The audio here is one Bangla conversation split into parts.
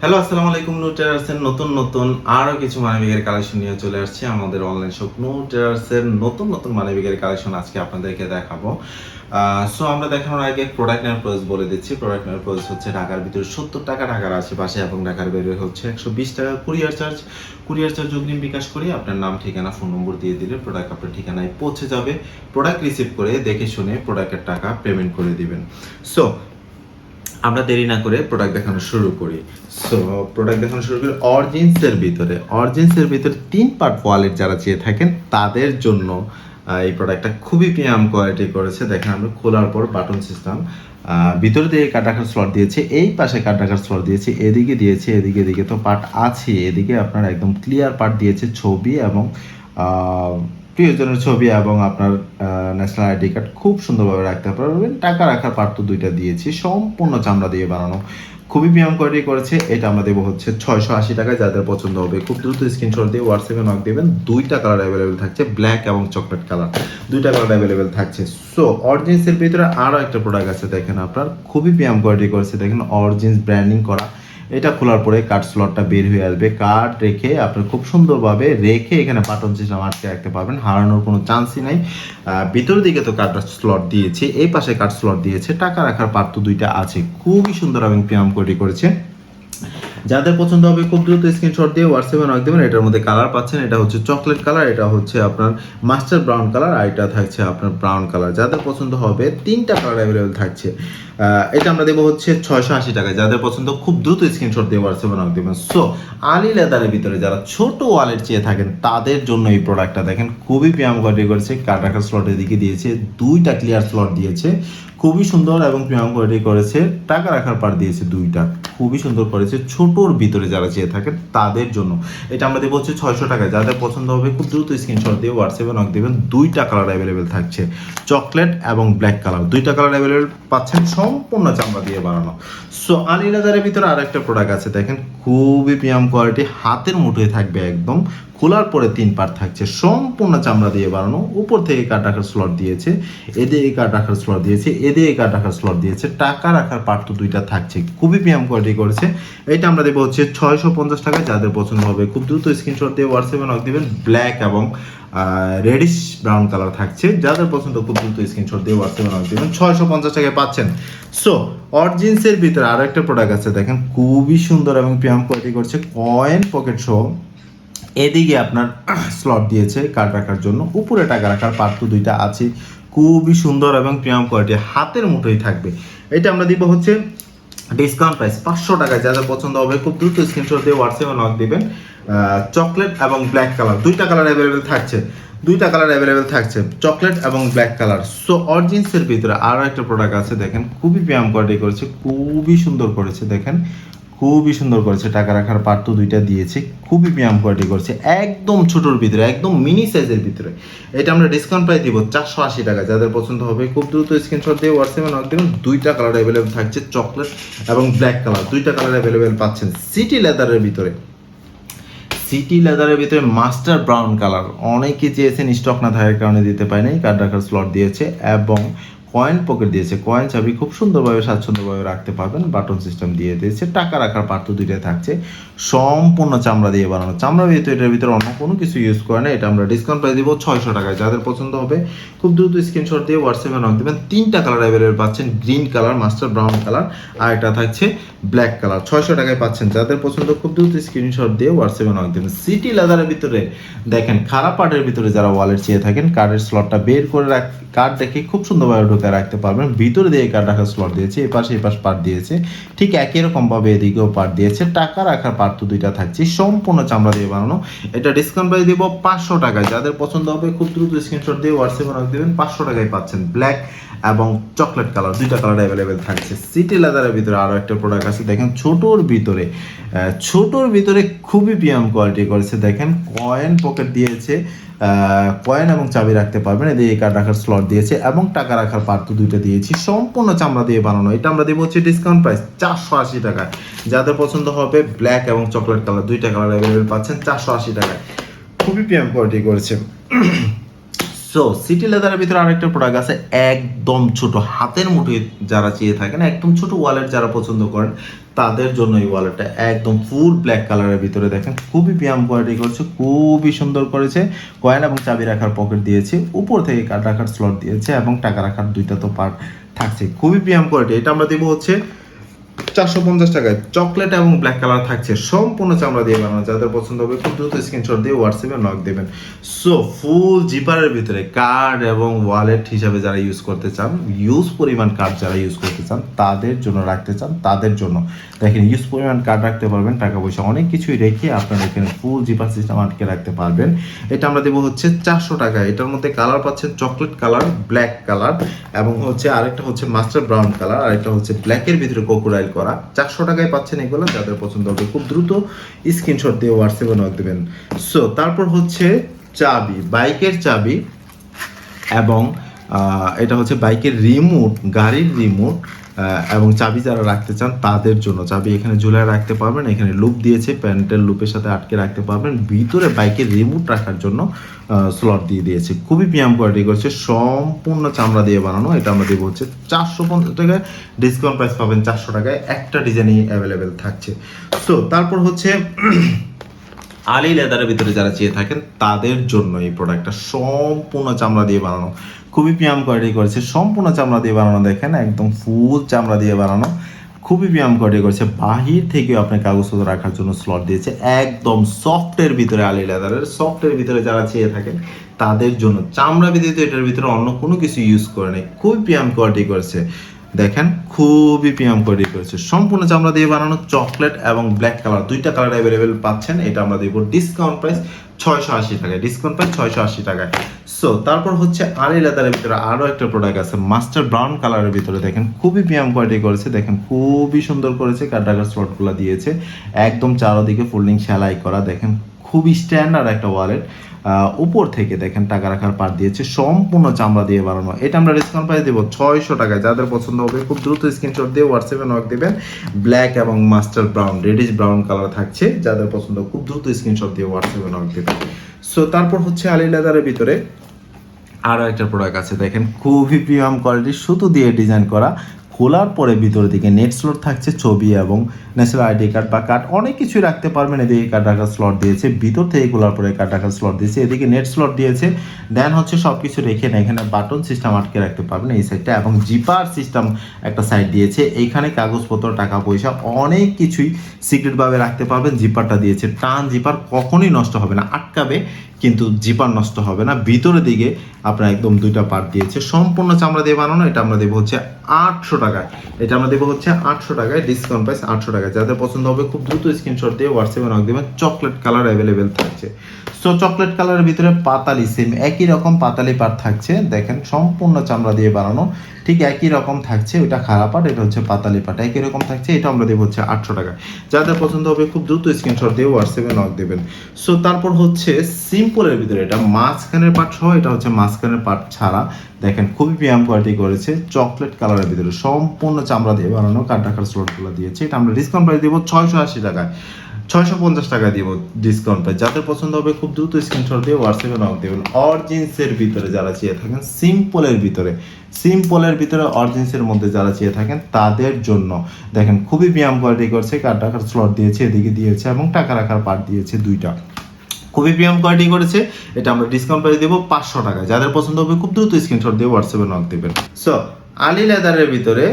হ্যালো আসসালামু আলাইকুম নো টেরার্সের নতুন নতুন আরও কিছু মানবিকের কালেকশন নিয়ে চলে আসছি। আমাদের অনলাইন শপ নো টেরার্সের নতুন নতুন মানবিকের কালেকশন আজকে আপনাদেরকে দেখাবো। সো আমরা দেখানোর আগে প্রোডাক্ট নেওয়ার প্রাইস বলে দিচ্ছি। প্রোডাক্ট নেওয়ার প্রাইস হচ্ছে ঢাকার ভিতরে সত্তর টাকা ঢাকার আশেপাশে এবং ঢাকার বাইরে হচ্ছে একশো বিশ টাকা কুরিয়ার চার্জ কুরিয়ার চার্জ অগ্রিম বিকাশ করে আপনার নাম, ঠিকানা ফোন নম্বর দিয়ে দিলে প্রোডাক্ট আপনার ঠিকানায় পৌঁছে যাবে। প্রোডাক্ট রিসিভ করে দেখে শুনে প্রোডাক্টের টাকা পেমেন্ট করে দিবেন। সো আমরা দেরি না করে প্রোডাক্ট দেখানো শুরু করি। সো প্রোডাক্ট দেখানো শুরু করি অরজিন্সের ভিতরে। অরজিন্সের ভিতরে তিন পার্ট ওয়ালেট যারা চেয়ে থাকেন, তাদের জন্য এই প্রোডাক্টটা খুবই প্রিয়াম কোয়ালিটি করেছে। দেখেন আমরা খোলার পর বাটন সিস্টেম ভিতরে দিয়ে কাট রাখার স্লট দিয়েছে, এই পাশে কাট রাখার স্লট দিয়েছে, এদিকে দিয়েছে, এদিকে এদিকে তো পার্ট আছে। এদিকে আপনার একদম ক্লিয়ার পার্ট দিয়েছে ছবি এবং প্রিয়জনের ছবি এবং আপনার ন্যাশনাল আইডি কার্ড খুব সুন্দরভাবে রাখতে পারবেন। টাকা রাখার পার্ট দুইটা দিয়েছি। সম্পূর্ণ চামড়া দিয়ে বানানো। খুবই প্রিয়াম কোয়ালিটি করেছে। এটা আমরা দেবো হচ্ছে ছয়শো আশি টাকায়। যাদের পছন্দ হবে, খুব দ্রুত স্ক্রিনশট দিয়ে হোয়াটসঅ্যাপে নক দেবেন। দুইটা কালার অ্যাভেলেবেল থাকছে ব্ল্যাক এবং চকলেট কালার দুইটা কালার অ্যাভেলেবেল থাকছে। সো অরিজিন্সের ভিতরে আরও একটা প্রোডাক্ট আছে, দেখেন আপনার। খুবই প্রিয়াম কোয়ালিটি করেছে, দেখেন অরিজিন্স ব্র্যান্ডিং করা। এটা খোলার পরে কার্ড স্লটটা বের হয়ে আসবে। কার্ড রেখে আপনি খুব সুন্দরভাবে রেখে এখানে বাটন সিস্টেম আটকে রাখতে পারবেন, হারানোর কোনো চান্সই নাই। ভিতর দিকে তো কার্ড স্লট দিয়েছে, এই পাশে কার্ড স্লট দিয়েছে, টাকা রাখার পার্ট তো দুইটা আছে। খুবই সুন্দর এবং প্রিয়াম কোয়ালিটি করেছে। যাদের পছন্দ হবে খুব দ্রুত স্ক্রিনশট দিয়ে হোয়াটসঅ্যাপে নক দেবেন, এটার মধ্যে কালার পাচ্ছেন, এটা হচ্ছে চকলেট কালার এটা হচ্ছে আপনার মাস্টার ব্রাউন কালার আর এটা থাকছে আপনার ব্রাউন কালার যাদের পছন্দ হবে তিনটা কালার অ্যাভেলেবেল থাকছে। এটা আমরা দেবো হচ্ছে ছয়শো আশি টাকায়। যাদের পছন্দ, খুব দ্রুত স্ক্রিনশট দিয়ে হোয়াটসঅ্যাপে নক দেবেন। সো আলি লেদারের ভিতরে যারা ছোট ওয়ালেট চেয়ে থাকেন, তাদের জন্য এই প্রোডাক্টটা দেখেন, খুবই প্রিয়াম কোয়ালিটি করেছে। রাখার স্লটের দিকে দিয়েছে, দুইটা ক্লিয়ার স্লট দিয়েছে। খুবই সুন্দর এবং প্রিয়াম কোয়ালিটি করেছে, টাকা রাখার পার দিয়েছে দুইটা। খুবই সুন্দর করেছে। ছোটোর ভিতরে যারা চেয়ে থাকেন, তাদের জন্য। এটা আমরা দেবো হচ্ছে ছয়শো টাকা যাদের পছন্দ হবে, খুব দ্রুত স্ক্রিনশট দিয়ে হোয়াটসঅ্যাপে নক দেবেন। দুইটা কালার অ্যাভেলেবেল থাকছে। চকলেট এবং ব্ল্যাক কালার দুইটা কালার অ্যাভেলেবেল পাচ্ছেন। সম্পূর্ণ চামড়া দিয়ে বানানো। সো আলি লেদারের ভিতরে আর একটা প্রোডাক্ট আছে, দেখেন, খুবই প্রিয়াম কোয়ালিটি হাতের মুঠোয় থাকবে একদম, খোলার পরে তিন পার্ট থাকছে, সম্পূর্ণ চামড়া দিয়ে বানানো, উপর থেকে কাঠ রাখার স্লট দিয়েছে, এদিকে কাঠ রাখার স্লট দিয়েছে, এদিকে কাঠ রাখার স্লট দিয়েছে, টাকা রাখার পার্ট তো দুইটা থাকছে, খুবই প্রিয়াম কোয়ালিটি করেছে। এটা আমরা দেবো হচ্ছে ছয়শো পঞ্চাশ টাকায়, যাদের পছন্দ হবে, খুব দ্রুত স্ক্রিনশট দিয়ে হোয়াটসঅ্যাপে নক দেবেন ব্ল্যাক এবং রেডিশ ব্রাউন কালার থাকছে। যাদের পছন্দ খুব দ্রুত স্ক্রিনশট দিয়ে হোয়াটসঅ্যাপে নক দেবেন। ছয়শো পঞ্চাশ টাকায় পাচ্ছেন। সো অরজিন্সের ভিতরে আরও একটা প্রোডাক্ট আছে। দেখেন, খুবই সুন্দর এবং প্রিয়াম কোয়ালিটি করছে। কয়েন পকেট সহ এদিকে আপনার স্লট দিয়েছে কার্ড রাখার জন্য। উপরে টাকা রাখার পার্ট দুইটা আছে খুবই সুন্দর এবং প্রিয়াম কোয়ালিটি হাতের মুঠোই থাকবে। এটা আমরা দিব হচ্ছে ডিসকাউন্ট প্রাইস পাঁচশো টাকায় যা যা পছন্দ হবে, খুব দ্রুত স্ক্রিনশট দিয়ে হোয়াটসঅ্যাপে নক দিবেন। চকলেট এবং ব্ল্যাক কালার দুইটা কালার অ্যাভেলেবেল থাকছে। দুইটা কালার অ্যাভেলেবেল থাকছে চকলেট এবং ব্ল্যাক কালার সো অরিজিন্সের ভিতরে আরও একটা প্রোডাক্ট আছে, দেখেন, খুবই ব্যায়াম কোয়ালিটি করেছে, খুবই সুন্দর করেছে, দেখেন। খুবই সুন্দর করেছে, টাকা রাখার পার্ট দুইটা দিয়েছে, খুবই প্রিয়াম কোয়ালিটি করেছে, একদম ছোটোর ভিতরে, একদম মিনি সাইজের ভিতরে। এটা আমরা ডিসকাউন্ট প্রায় দিব চারশো আশি টাকা, যাদের পছন্দ হবে খুব দ্রুত স্ক্রিনশট দিয়ে হোয়াটসঅ্যাপে নক দেবেন। দুইটা কালার অ্যাভেলেবেল থাকছে চকলেট এবং ব্ল্যাক কালার দুইটা কালার অ্যাভেলেবেল পাচ্ছেন সিটি লেদারের ভিতরে। সিটি লেদারের ভিতরে মাস্টার ব্রাউন কালার অনেকে চেয়েছেন স্টক না থাকার কারণে দিতে পারে নাই কার্ড রাখার স্লট দিয়েছে এবং কয়েন পকেট দিয়েছে কয়েন চাবি খুব সুন্দরভাবে, স্বাচ্ছন্দ্যভাবে রাখতে পারবেন বাটন সিস্টেম দিয়ে দিয়েছে, টাকা রাখার তো দুইটাই থাকছে, সম্পূর্ণ চামড়া দিয়ে বানানো। চামড়া দিয়ে তো এটার ভিতরে অন্য কোনো কিছু ইউজ করে না, এটা আমরা ডিসকাউন্ট প্রাইস দিব ছয়শো টাকায়। যাদের পছন্দ হবে, খুব দ্রুত স্ক্রিনশট দিয়ে হোয়াটসঅ্যাপে নক দেবেন। তিনটা কালার অ্যাভেলেবেল পাচ্ছেন green colour master brown colour আর একটা থাকছে ব্ল্যাক কালার ছয়শো টাকায় পাচ্ছেন। যাদের পছন্দ, খুব দ্রুত স্ক্রিনশট দিয়ে হোয়াটসঅ্যাপে নক দেবেন। সিটি লেদারের ভিতরে দেখেন, খারাপ পার্টের ভিতরে যারা ওয়ালেট চেয়ে থাকেন কার্ডের স্লটটা বের করে রাখ কার্ড দেখে খুব সুন্দরভাবে ঢুকে রাখতে পারবেন। ভিতরে দিয়ে কার্ড রাখার স্লট দিয়েছে এপাশে এপাশ পার্ট দিয়েছে। ঠিক একই রকম ভাবে এদিকেও পার্ট দিয়েছে। টাকা রাখার পার্ট তো দুইটা থাকছে। সম্পূর্ণ চামড়া দিয়ে বানানো। এটা ডিসকাউন্ট প্রাইস দিব পাঁচশো টাকায়। যাদের পছন্দ হবে খুব দ্রুত স্ক্রিনশট দিয়ে হোয়াটসঅ্যাপে নক দেবেন। পাঁচশো টাকায় পাচ্ছেন ব্ল্যাক এবং চকলেট কালার দুইটা কালার অ্যাভেলেবেল থাকছে। সিটি লেদারের ভিতরে আরও একটা প্রোডাক্ট আছে। দেখেন ছোটোর ভিতরে ছোটোর ভিতরে খুবই প্রিয়াম কোয়ালিটি করেছে। দেখেন কয়েন পকেট দিয়েছে কয়েন এবং চাবি রাখতে পারবেন। এদিকে কার্ড রাখার স্লট দিয়েছে এবং টাকা রাখার পার্ট দুইটা দিয়েছি। সম্পূর্ণ চামড়া দিয়ে বানানো। এটা আমরা দেবো হচ্ছে ডিসকাউন্ট প্রাইস চারশো আশি টাকায়। যাদের পছন্দ হবে ব্ল্যাক এবং চকলেট কালার দুইটা কালার অ্যাভেলেবেল পাচ্ছেন চারশো আশি টাকায়। খুবই প্রিয়াম কোয়ালিটি করেছে। সো সিটি লেদারের ভিতরে আরেকটা প্রোডাক্ট আছে, একদম ছোট। হাতের মুঠোয় যারা চেয়ে থাকেন, একদম ছোট ওয়ালেট যারা পছন্দ করেন, তাদের জন্য এই ওয়ালেটটা একদম ফুল ব্ল্যাক কালারের ভিতরে দেখেন। খুবই পিয়াম কোয়ালিটি করছে, খুবই সুন্দর করেছে। কয়েন এবং চাবি রাখার পকেট দিয়েছে, উপর থেকে কার্ড রাখার স্লট দিয়েছে এবং টাকা রাখার দুইটা তো পার্ট থাকছে। খুবই পিয়াম কোয়ালিটি এটা আমরা দেবো হচ্ছে চারশো পঞ্চাশ টাকায় চকলেট এবং ব্ল্যাক কালার থাকছে। সম্পূর্ণ চামড়া দিয়ে বানানো। যাদের পছন্দ হবে খুব দ্রুত স্ক্রিনশট দিয়ে হোয়াটসঅ্যাপে নক দেবেন। সো ফুল জিপারের ভিতরে কার্ড এবং ওয়ালেট হিসাবে যারা ইউজ করতে চান ইউজ পরিমাণ কার্ড যারা ইউজ করতে চান, তাদের জন্য রাখতে চান, তাদের জন্য। দেখেন ইউজ পরিমাণ কার্ড রাখতে পারবেন, টাকা পয়সা অনেক কিছুই রেখে আপনারা এখানে ফুল জিপার সিস্টেম আটকে রাখতে পারবেন। এটা আমরা দেবো হচ্ছে চারশো টাকা। এটার মধ্যে কালার পাচ্ছেন চকলেট কালার ব্ল্যাক কালার এবং হচ্ছে আরেকটা হচ্ছে মাস্টার ব্রাউন কালার আরেকটা হচ্ছে ব্ল্যাকের ভিতরে কোকোরাইল করা। চারশো টাকায় পাচ্ছেন এগুলো, যাদের পছন্দ হবে খুব দ্রুত স্ক্রিনশট দিয়ে হোয়াটসঅ্যাপে নক দেবেন। সো তারপর হচ্ছে চাবি, বাইকের চাবি এবং এটা হচ্ছে বাইকের রিমোট গাড়ির রিমোট এবং চাবি যারা রাখতে চান তাদের জন্য। চাবি এখানে ঝুলায় রাখতে পারবেন, এখানে লুপ দিয়েছে, প্যান্টের লুপের সাথে আটকে রাখতে পারবেন, ভিতরে বাইকের রিমোট রাখার জন্য স্লট দিয়ে দিয়েছে। খুবই পিয়াম কোয়ালিটি করছে, সম্পূর্ণ চামড়া দিয়ে বানানো, এটা আমরা দেবো হচ্ছে চারশো পঞ্চাশ টাকায় ডিসকাউন্ট প্রাইস পাবেন চারশো টাকায়, একটা ডিজাইনই অ্যাভেলেবেল থাকছে। সো তারপর হচ্ছে আলি লেদারের ভিতরে যারা চেয়ে থাকেন, তাদের জন্য এই প্রোডাক্টটা সম্পূর্ণ চামড়া দিয়ে বানানো। খুবই পিয়াম কোয়ালিটি করেছে। সম্পূর্ণ চামড়া দিয়ে বানানো দেখেন, একদম ফুল চামড়া দিয়ে বানানো। খুবই ব্যায়াম কোয়ালিটি করেছে। বাহির থেকেও আপনি কাগজপত্র রাখার জন্য স্লট দিয়েছে। একদম সফটের ভিতরে আলি লেদারের সফটের ভিতরে যারা চেয়ে থাকেন, তাদের জন্য। চামড়া ব্যতীত এটার ভিতরে অন্য কোনো কিছু ইউজ করে নেই। খুবই ব্যায়াম কোয়ালিটি করেছে। দেখেন খুবই পিয়াম কোয়ালিটি করেছে। সম্পূর্ণ চামড়া দিয়ে বানানো চকলেট এবং ব্ল্যাক কালার দুইটা কালার অ্যাভেলেবেল পাচ্ছেন, এটা আমরা দেবো ডিসকাউন্ট প্রাইস ছয়শো আশি টাকায়। ডিসকাউন্ট প্রাইস ছয়শো আশি টাকায়। সো তারপর হচ্ছে আলি লেদারের ভিতরে আরও একটা প্রোডাক্ট আছে মাস্টার ব্রাউন কালারের ভিতরে। দেখেন খুবই পিয়াম কোয়ালিটি করেছে, দেখেন খুবই সুন্দর করেছে কাটাকার স্লটগুলো দিয়েছে। একদম চারোদিকে ফোল্ডিং সেলাই করা, দেখেন খুবই স্ট্যান্ডার্ড একটা ওয়ালেট উপর থেকে দেখেন টাকা রাখার পার দিয়েছে, সম্পূর্ণ চামড়া দিয়ে বানানো। এটা আমরা ডিসকাউন্ট প্রাইস দেবো ছয়শো টাকায়। যাদের পছন্দ হবে খুব দ্রুত স্ক্রিনশট দিয়ে হোয়াটসঅ্যাপে নক দেবেন। ব্ল্যাক এবং master brown reddish brown colour থাকছে। যাদের পছন্দ খুব দ্রুত স্ক্রিনশট দিয়ে হোয়াটসঅ্যাপে নক দেবেন। সো তারপর হচ্ছে আলি লেদারের ভিতরে আরও একটা প্রোডাক্ট আছে। দেখেন খুবই প্রিমিয়াম কোয়ালিটির সুতো দিয়ে ডিজাইন করা। খোলার পরে ভিতরের দিকে নেট স্লট থাকছে ছবি এবং ন্যাশনাল আইডি কার্ড বা কার্ড অনেক কিছুই রাখতে পারবেন। এদিকে কার্ড রাখার স্লট দিয়েছে, ভিতর থেকে খোলার পরে কার্ড রাখার স্লট দিয়েছে, এদিকে নেট স্লট দিয়েছে। দেন হচ্ছে সব কিছু রেখে না এখানে বাটন সিস্টেম আটকে রাখতে পারবেন এই সাইডটা এবং জিপার সিস্টেম একটা সাইড দিয়েছে। এইখানে কাগজপত্র, টাকা পয়সা অনেক কিছুই সিক্রেটভাবে রাখতে পারবেন। জিপারটা দিয়েছে। টান জিপার কখনোই নষ্ট হবে না, আটকাবে। কিন্তু জিপার নষ্ট হবে না। ভিতরের দিকে আপনার একদম দুইটা পার্ট দিয়েছে। সম্পূর্ণ চামড়া দিয়ে বানানো, এটা আমরা দেবো হচ্ছে আটশো টাকায়। এটা আমরা দেবো হচ্ছে আটশো টাকায় ডিসকাউন্ট প্রাইস আটশো টাকায়। যাদের পছন্দ হবে, খুব দ্রুত স্ক্রিনশট দিয়ে হোয়াটসঅ্যাপে নক দেবেন চকলেট কালার অ্যাভেলেবেল থাকছে। সো চকলেট কালারের ভিতরে পাতালি সেম একই রকম পাতালি পার্ট থাকছে। দেখেন, সম্পূর্ণ চামড়া দিয়ে বানানো। ঠিক একই রকম থাকছে ওটা খারাপ পার্ট এটা হচ্ছে পাতালি পার্ট একই রকম থাকছে, এটা আমরা দেবো হচ্ছে আটশো টাকা যাদের পছন্দ হবে, খুব দ্রুত স্ক্রিনশট দিয়ে হোয়াটসঅ্যাপে নক দেবেন। সো তারপর হচ্ছে সিম্পলের ভিতরে, এটা মাঝখানের পার্ট সহ, এটা হচ্ছে মাঝখানের পার্ট ছাড়া। দেখেন, খুবই পিয়াম কোয়ালিটি করেছে চকলেট কালারের ভিতরে। সম্পূর্ণ চামড়া দিয়ে বানানো, কাঠ স্লটগুলো দিয়েছে। এটা আমরা ডিসকাউন্ট প্রাইস দেবো ছয়শো আশি টাকায়। ছয়শো পঞ্চাশ টাকা দিব ডিসকাউন্ট পাই যাদের পছন্দ হবে, খুব দ্রুত স্ক্রিনশট দিয়ে হোয়াটসঅ্যাপে নক দেবেন। অরজিন্সের ভিতরে যারা চেয়ে থাকেন সিম্পলের ভিতরে। সিম্পলের ভিতরে অরজিন্সের মধ্যে যারা চেয়ে থাকেন, তাদের জন্য। দেখেন, খুবই ব্যায়াম কোয়ালিটি করছে কার্ড রাখার স্লট দিয়েছে, এদিকে দিয়েছে এবং টাকা রাখার পার্ট দিয়েছে দুইটা। খুবই প্রিমিয়াম কোয়ালিটি করেছে। এটা আমরা ডিসকাউন্ট প্রাইস দেবো পাঁচশো টাকা যাদের পছন্দ হবে খুব দ্রুত স্ক্রিনশট দিয়ে হোয়াটসঅ্যাপে নক দেবেন। সো আলি লেদারের ভিতরে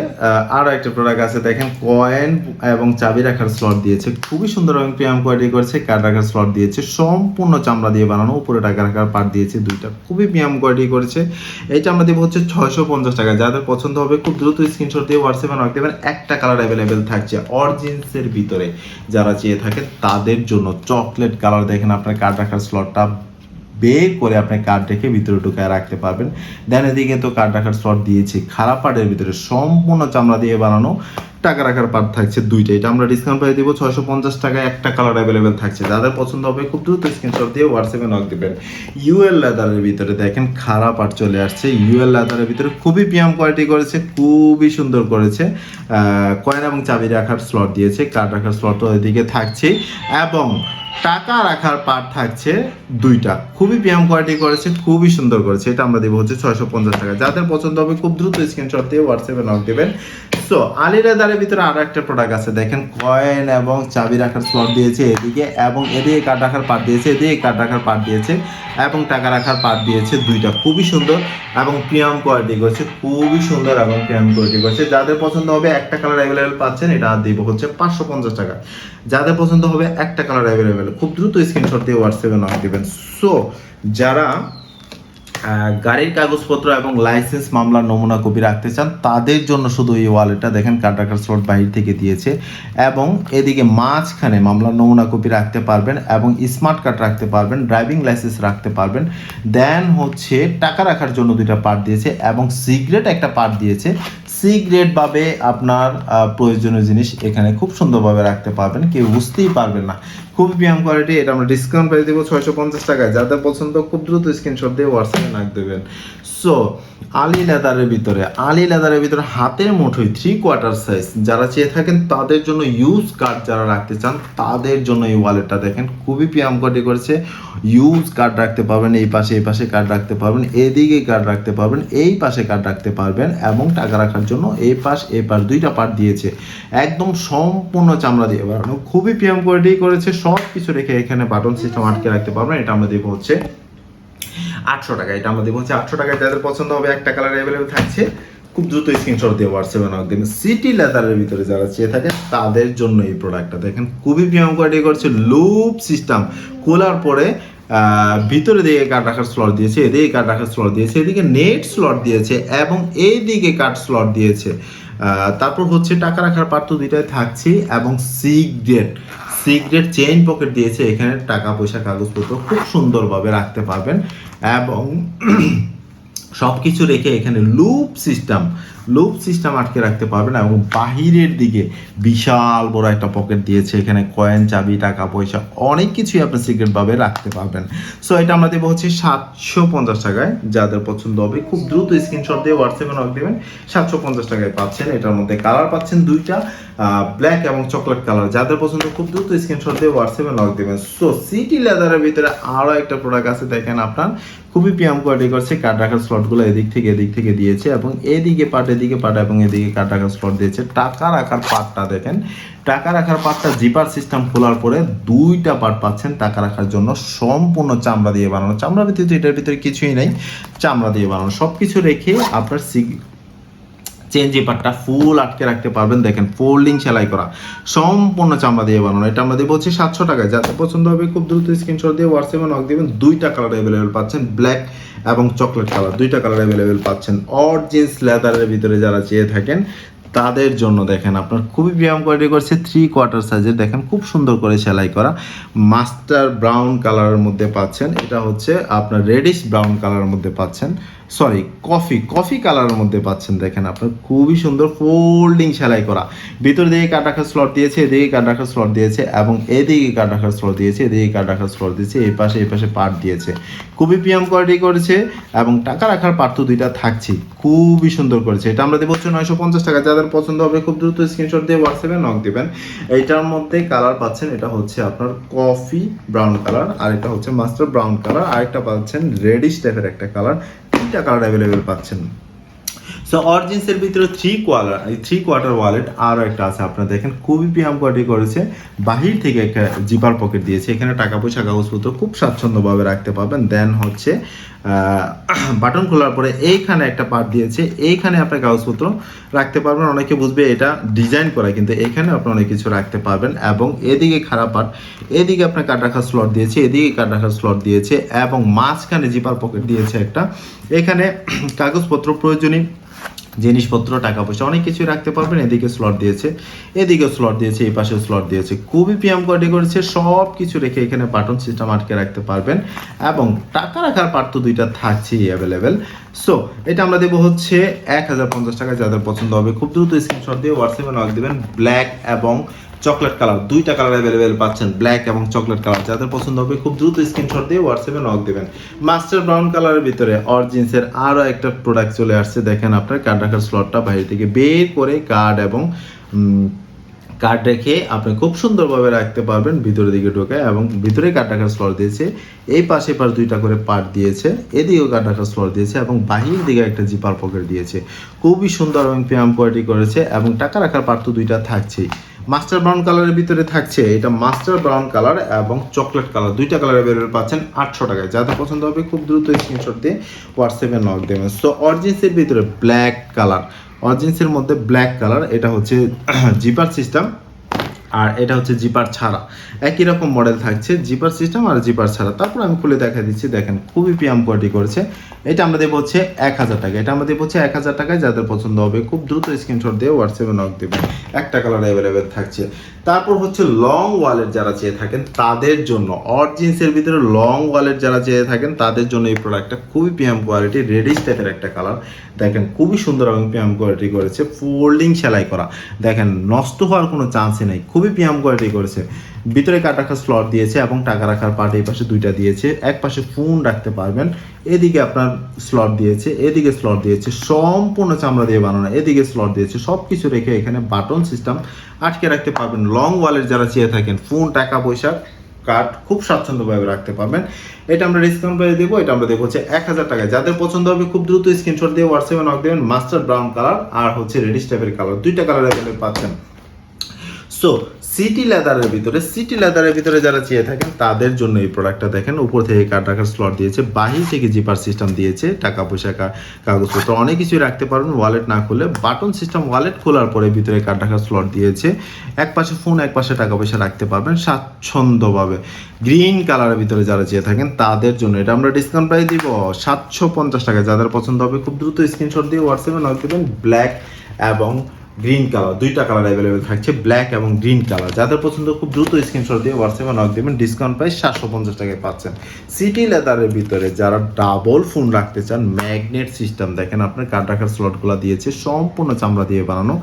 আরও একটা প্রোডাক্ট আছে, দেখেন কয়েন এবং চাবি রাখার স্লট দিয়েছে। খুবই সুন্দর এবং প্রিমিয়াম কোয়ালিটি করেছে কার্ড রাখার স্লট দিয়েছে, সম্পূর্ণ চামড়া দিয়ে বানানো, উপরে টাকা রাখার পার্ট দিয়েছে দুইটা। খুবই প্রিমিয়াম কোয়ালিটি করেছে। এইটা আমরা দেবো হচ্ছে ছয়শো পঞ্চাশ টাকা। যাদের পছন্দ হবে, খুব দ্রুত স্ক্রিনশট দিয়ে হোয়াটসঅ্যাপে নক দেবেন। একটা কালার অ্যাভেলেবেল থাকছে অরজিন্সের ভিতরে। যারা চেয়ে থাকে তাদের জন্য চকলেট কালার দেখেন আপনার কার্ড রাখার স্লটটা বের করে আপনি কার্ড রেখে ভিতরে ঢুকায় রাখতে পারবেন। দেন এদিকে তো কার্ড রাখার স্লট দিয়েছি। খারাপ পার্টের ভিতরে সম্পূর্ণ চামড়া দিয়ে বানানো। টাকা রাখার পার্ট থাকছে দুইটা। এটা আমরা ডিসকাউন্ট প্রাইস দিব ছয়শো পঞ্চাশ টাকায়। একটা কালার অ্যাভেলেবেল থাকছে। যাদের পছন্দ হবে খুব দ্রুত স্ক্রিনশট দিয়ে হোয়াটসঅ্যাপে নক দেবেন। ইউএল লেদারের ভিতরে দেখেন খারাপ পার্ট চলে আসছে। ইউএল লেদারের ভিতরে খুবই পিয়াম কোয়ালিটি করেছে, খুবই সুন্দর করেছে। কয়েন এবং চাবি রাখার স্লট দিয়েছে। কার্ড রাখার স্লটও এদিকে থাকছে এবং টাকা রাখার পার্ট থাকছে দুইটা। খুবই প্রিয়াম কোয়ালিটি করেছে, খুবই সুন্দর করেছে। এটা আমরা দেবো হচ্ছে ছয়শো পঞ্চাশ টাকা। যাদের পছন্দ হবে খুব দ্রুত স্ক্রিনশট দিয়ে হোয়াটসঅ্যাপে নক দেবেন। সো আলী লেদারের ভিতরে আরও একটা প্রোডাক্ট আছে। দেখেন কয়েন এবং চাবি রাখার স্লট দিয়েছে এদিকে এবং এদিকে কার্ড রাখার পার্ট দিয়েছে, এদিকে কার্ড রাখার পার্ট দিয়েছে এবং টাকা রাখার পার্ট দিয়েছে দুইটা। খুবই সুন্দর এবং প্রিয়াম কোয়ালিটি করেছে, খুবই সুন্দর এবং প্রিয়াম কোয়ালিটি করেছে। যাদের পছন্দ হবে একটা কালার অ্যাভেলেবেল পাচ্ছেন, এটা দিব হচ্ছে পাঁচশো পঞ্চাশ টাকা। যাদের পছন্দ হবে একটা কালার অ্যাভেলেবেল খুব দ্রুত স্ক্রিনশট দিয়ে হোয়াটসঅ্যাপে নক দিবেন। সো যারা গাড়ির কাগজপত্র এবং লাইসেন্স মামলার নমুনা কপি রাখতে চান, তাদের জন্য শুধু এই ওয়ালেটটা দেখেন রাখার স্লট বাহির থেকে দিয়েছে। এবং এদিকে মাঝখানে মামলার নমুনা কপি রাখতে পারবেন এবং স্মার্ট কার্ড রাখতে পারবেন ড্রাইভিং লাইসেন্স রাখতে পারবেন। দেন হচ্ছে টাকা রাখার জন্য দুইটা পার্ট দিয়েছে এবং সিগারেট একটা পার্ট দিয়েছে। সিগারেট ভাবে আপনার প্রয়োজনীয় জিনিস এখানে খুব সুন্দরভাবে রাখতে পারবেন, কেউ বুঝতেই পারবেন না। খুবই ব্যায়াম কোয়ালিটি এটা আমরা ডিসকাউন্ট পেয়ে দেবো ছয়শো পঞ্চাশ টাকায়। যাদের পছন্দ, খুব দ্রুত স্ক্রিনশট দিয়ে হোয়াটসঅ্যাপে নাক দেবেন। সো আলি লেদারের ভিতরে। আলি লেদারের ভিতরে হাতের মুঠোই থ্রি কোয়ার্টার সাইজ যারা চেয়ে থাকেন তাদের জন্য ইউজ কার্ড যারা রাখতে চান, তাদের জন্য এই ওয়ালেটটা দেখেন। খুবই প্রিয়াম কোয়ালিটি করেছে। ইউজ কার্ড রাখতে পারবেন, এই পাশে এই পাশে কার্ড রাখতে পারবেন এদিকে কার্ড রাখতে পারবেন, এই পাশে কার্ড রাখতে পারবেন এবং টাকা রাখার জন্য এই পাশ এই পাশ দুইটা পার্ট দিয়েছে। একদম সম্পূর্ণ চামড়া দিয়ে বানানো। খুবই প্রিয়াম কোয়ালিটি করেছে। সব কিছু রেখে এখানে বাটন সিস্টেম আটকে রাখতে পারবেন। এটা আমরা দেবো হচ্ছে আটশো টাকা, এটা আমরা দেবো হচ্ছে আটশো টাকায়। যাদের পছন্দ হবে, একটা কালার অ্যাভেলেবেল থাকছে, খুব দ্রুত স্ক্রিনশট দিয়ে হোয়াটসঅ্যাপে নক দেবেন সিটি লেদারের ভিতরে যারা চেয়ে থাকে, তাদের জন্য এই প্রোডাক্টটা দেখেন, খুবই প্রিয়াম কোয়ালিটি করছে লুপ সিস্টেম খোলার পরে ভিতরে দিকে কার্ড রাখার স্লট দিয়েছে, এদিকে কার্ড রাখার স্লট দিয়েছে, এদিকে নেট স্লট দিয়েছে এবং এই দিকে কার্ড স্লট দিয়েছে তারপর হচ্ছে টাকা রাখার তো দুইটাই থাকছে এবং সিগ্রেট সিগ্রেট চেইন পকেট দিয়েছে। এখানে টাকা, পয়সা, কাগজপত্র খুব সুন্দরভাবে রাখতে পারবেন এবং সব কিছু রেখে এখানে লুপ সিস্টেম লুপ সিস্টেম আটকে রাখতে পারবেন এবং বাহিরের দিকে বিশাল বড় একটা পকেট দিয়েছে। এখানে কয়েন চাবি, টাকা, পয়সা অনেক কিছুই আপনি সিক্রেটভাবে রাখতে পারবেন। সো এটা আমরা দেবো হচ্ছে সাতশো পঞ্চাশ টাকায়। যাদের পছন্দ হবে, খুব দ্রুত স্ক্রিনশট দিয়ে হোয়াটসঅ্যাপে নক দেবেন। সাতশো পঞ্চাশ টাকায় পাচ্ছেন। এটার মধ্যে কালার পাচ্ছেন দুইটা। ব্ল্যাক এবং চকলেট কালার যাদের পছন্দ, খুব দ্রুত স্ক্রিনশট দিয়ে হোয়াটসঅ্যাপে নক দেবেন। সো সিটি লেদারের ভিতরে আরও একটা প্রোডাক্ট আছে, দেখেন আপনার। খুবই পিয়াম কোয়ালিটি করছে কার্ড রাখার স্লটগুলো এদিক থেকে এদিক থেকে দিয়েছে এবং এদিকে পাট এদিকে পাট এবং এদিকে কার্ড রাখার স্লট দিয়েছে। টাকা রাখার পার্টটা দেখেন। টাকা রাখার পার্টটা জিপার সিস্টেম খোলার পরে দুইটা পার্ট পাচ্ছেন টাকা রাখার জন্য। সম্পূর্ণ চামড়া দিয়ে বানানো। চামড়া ব্যতীত এটার ভিতরে কিছুই নেই। চামড়া দিয়ে বানানো। সব কিছু রেখে আপনার সিগ চেন জিপারটা ফুল আটকে রাখতে পারবেন। দেখেন ফোল্ডিং সেলাই করা। সম্পূর্ণ চামড়া দিয়ে বানানো। এটা আমরা দেবো হচ্ছে সাতশো টাকায়। যাতে পছন্দ হবে, খুব দ্রুত স্ক্রিনশট দিয়ে হোয়াটসঅ্যাপে নক দিবেন। দুইটা কালার অ্যাভেলেবেল পাচ্ছেন ব্ল্যাক এবং চকলেট কালার দুইটা কালার অ্যাভেলেবেল পাচ্ছেন। অর জিন্স লেদারের ভিতরে যারা চেয়ে থাকেন, তাদের জন্য দেখেন আপনার খুবই ব্যায়াম কোয়ালিটি করছে থ্রি কোয়ার্টার সাইজের দেখেন, খুব সুন্দর করে সেলাই করা। মাস্টার ব্রাউন কালারের মধ্যে পাচ্ছেন। এটা হচ্ছে আপনার রেডিশ ব্রাউন কালারের মধ্যে পাচ্ছেন। সরি কফি কফি কালারের মধ্যে পাচ্ছেন, দেখেন আপনার খুবই সুন্দর ফোল্ডিং সেলাই করা। ভিতর দিকে কাট রাখার স্লট দিয়েছে, এদিকে কাট রাখার স্লট দিয়েছে এবং এদিকে কাট রাখার স্লট দিয়েছে, এদিকে কাট রাখার স্লট দিয়েছে, এই পাশে এই পাশে পার্ট দিয়েছে। খুবই প্রিয়াম কোয়ালিটি করেছে এবং টাকা রাখার পার্ট তো দুইটা থাকছে খুবই সুন্দর করেছে। এটা আমরা দেবো হচ্ছে নয়শো পঞ্চাশ টাকা। যাদের পছন্দ হবে খুব দ্রুত স্ক্রিনশট দিয়ে হোয়াটসঅ্যাপে নক দেবেন। এইটার মধ্যে কালার পাচ্ছেন, এটা হচ্ছে আপনার কফি ব্রাউন কালার আর এটা হচ্ছে মাস্টার ব্রাউন কালার আরেকটা পাচ্ছেন রেডিশ টাইপের একটা কালার তিনটা কালার অ্যাভেলেবেল পাচ্ছেন। সো অরিজিন্সের ভিতরে থ্রি কোয়ালার থ্রি কোয়ার্টার ওয়ালেট আরও একটা আছে, আপনারা দেখেন, খুবই পিয়াম কোয়ালিটি করেছে। বাহির থেকে একটা জিপার পকেট দিয়েছে, এখানে টাকা পয়সা কাগজপত্র খুব স্বাচ্ছন্দ্যভাবে রাখতে পারবেন। দেন হচ্ছে বাটন খোলার পরে এইখানে একটা পার্ট দিয়েছে, এইখানে আপনার কাগজপত্র রাখতে পারবেন। অনেকে বুঝবে এটা ডিজাইন করা কিন্তু এখানে আপনি অনেক কিছু রাখতে পারবেন। এবং এদিকে খারাপ পার্ট এদিকে আপনার কাট রাখার স্লট দিয়েছে, এদিকে কাট রাখার স্লট দিয়েছে, এবং মাঝখানে জিপার পকেট দিয়েছে একটা। এখানে কাগজপত্র প্রয়োজনীয়। জিনিসপত্র টাকা পয়সা অনেক কিছুই রাখতে পারবেন। এদিকে স্লট দিয়েছে, এদিকে স্লট দিয়েছে, এই পাশে স্লট দিয়েছে। খুবই পিএম কোয়ার্ডে করেছে সব কিছু রেখে এখানে বাটন সিস্টেম আটকে রাখতে পারবেন এবং টাকা রাখার পার্ট তো দুইটা থাকছেই অ্যাভেলেবেল সো এটা আমরা দেবো হচ্ছে এক হাজার পঞ্চাশ টাকা, যাদের পছন্দ হবে, খুব দ্রুত স্ক্রিনশট দিয়ে হোয়াটসঅ্যাপে নক দেবেন। ব্ল্যাক এবং চকলেট কালার দুইটা কালার অ্যাভেলেবেল পাচ্ছেন ব্ল্যাক এবং চকলেট কালার যাদের পছন্দ হবে খুব দ্রুত স্ক্রিনশট দিয়ে হোয়াটসঅ্যাপে নক দেবেন। মাস্টার ব্রাউন কালারের ভিতরে অরিজিন্সের আরও একটা প্রোডাক্ট চলে আসছে। দেখেন আপনার কার্ড রাখার স্লটটা বাইরে থেকে বের করে কার্ড এবং কার্ড রেখে আপনি খুব সুন্দরভাবে রাখতে পারবেন ভিতরের দিকে ঢোকে এবং ভিতরে কার্ড রাখার স্লট দিয়েছে। এই পাশে পাশ দুইটা করে পার্ট দিয়েছে, এদিকেও কার্ড রাখার স্লট দিয়েছে এবং বাহির দিকে একটা জিপার পকেট দিয়েছে। খুবই সুন্দর এবং প্রিয়াম কোয়ালিটি করেছে এবং টাকা রাখার পার্ট তো দুইটা থাকছেই। মাস্টার ব্রাউন কালারের ভিতরে থাকছে এটা মাস্টার ব্রাউন কালার এবং চকলেট কালার দুইটা কালার অ্যাভেলেবেল পাচ্ছেন আটশো টাকায়। যাদের পছন্দ হবে খুব দ্রুত স্ক্রিনশট দিয়ে হোয়াটসঅ্যাপে নক দেবেন সো অরিজিন্সের ভিতরে ব্ল্যাক কালার অরিজিন্সের মধ্যে ব্ল্যাক কালার এটা হচ্ছে জিপার সিস্টেম আর এটা হচ্ছে জিপার ছাড়া। একই রকম মডেল থাকছে, জিপার সিস্টেম আর জিপার ছাড়া। তারপর আমি খুলে দেখা দিচ্ছি, দেখেন খুবই পিয়াম কোয়ালিটি করেছে। এটা আমরা দেবো হচ্ছে এক হাজার টাকা। এটা আমরা দেবো হচ্ছে এক হাজার টাকায়, যাদের পছন্দ হবে খুব দ্রুত স্ক্রিনশট দিয়ে হোয়াটসঅ্যাপে নক দেবেন। একটা কালার অ্যাভেলেবেল থাকছে। তারপর হচ্ছে লং ওয়ালেট যারা চেয়ে থাকেন, তাদের জন্য অরিজিন্সের ভিতরে লং ওয়ালেট যারা চেয়ে থাকেন, তাদের জন্য এই প্রোডাক্টটা খুবই পিএম কোয়ালিটি রেডিশ টাইপের একটা কালার দেখেন খুবই সুন্দর এবং পিএম কোয়ালিটি করেছে। ফোল্ডিং সেলাই করা। দেখেন নষ্ট হওয়ার কোনো চান্সই নেই। খুবই পিএম কোয়ালিটি করেছে। ভিতরে কাট রাখার স্লট দিয়েছে এবং টাকা রাখার পার্ট এই পাশে দুইটা দিয়েছে। এক পাশে ফোন রাখতে পারবেন, এদিকে আপনার স্লট দিয়েছে, এদিকে স্লট দিয়েছে, সম্পূর্ণ চামড়া দিয়ে বানানো, এদিকে স্লট দিয়েছে সব কিছু রেখে এখানে বাটন সিস্টেম আটকে রাখতে পারবেন। লং ওয়ালেট যারা চেয়ে থাকেন ফোন টাকা, পয়সা কার্ড খুব স্বাচ্ছন্দ্যভাবে রাখতে পারবেন। এটা আমরা ডিসকাউন্ট প্রাইস দেবো, এটা আমরা দেবো হচ্ছে এক হাজার টাকায়। যাদের পছন্দ হবে, খুব দ্রুত স্ক্রিনশট দিয়ে হোয়াটসঅ্যাপে নক দেবেন। মাস্টার ব্রাউন কালার আর হচ্ছে রেডিশ টাইপের কালার দুইটা কালার অ্যাভেলেবল পাচ্ছেন। সো সিটি লেদারের ভিতরে সিটি লেদারের ভিতরে যারা চেয়ে থাকেন, তাদের জন্য এই প্রোডাক্টটা দেখেন, উপর থেকে কার্ড রাখার স্লট দিয়েছে, বাহির থেকে জিপার সিস্টেম দিয়েছে, টাকা, পয়সা কাগজপত্র অনেক কিছুই রাখতে পারবেন ওয়ালেট না খুলে বাটন সিস্টেম ওয়ালেট খোলার পরে ভিতরে কার্ড রাখার স্লট দিয়েছে, এক পাশে ফোন এক পাশে টাকা, পয়সা রাখতে পারবেন স্বাচ্ছন্দ্যভাবে। গ্রিন কালারের ভিতরে যারা চেয়ে থাকেন, তাদের জন্য এটা আমরা ডিসকাউন্ট প্রাইস দিব, সাতশো পঞ্চাশ টাকা যাদের পছন্দ হবে, খুব দ্রুত স্ক্রিনশট দিয়ে হোয়াটসঅ্যাপে নক দেবেন ব্ল্যাক এবং গ্রিন কালার দুইটা কালার অ্যাভেলেবেল থাকছে ব্ল্যাক এবং গ্রিন কালার যাদের পছন্দ খুব দ্রুত স্ক্রিনশট দিয়ে হোয়াটসঅ্যাপে নক দেবেন ডিসকাউন্ট প্রায় সাতশো পঞ্চাশ টাকায় পাচ্ছেন। সিটি লেদারের ভিতরে যারা ডাবল ফোন রাখতে চান ম্যাগনেট সিস্টেম দেখেন, আপনার কার্ড রাখার স্লটগুলো দিয়েছে, সম্পূর্ণ চামড়া দিয়ে বানানো।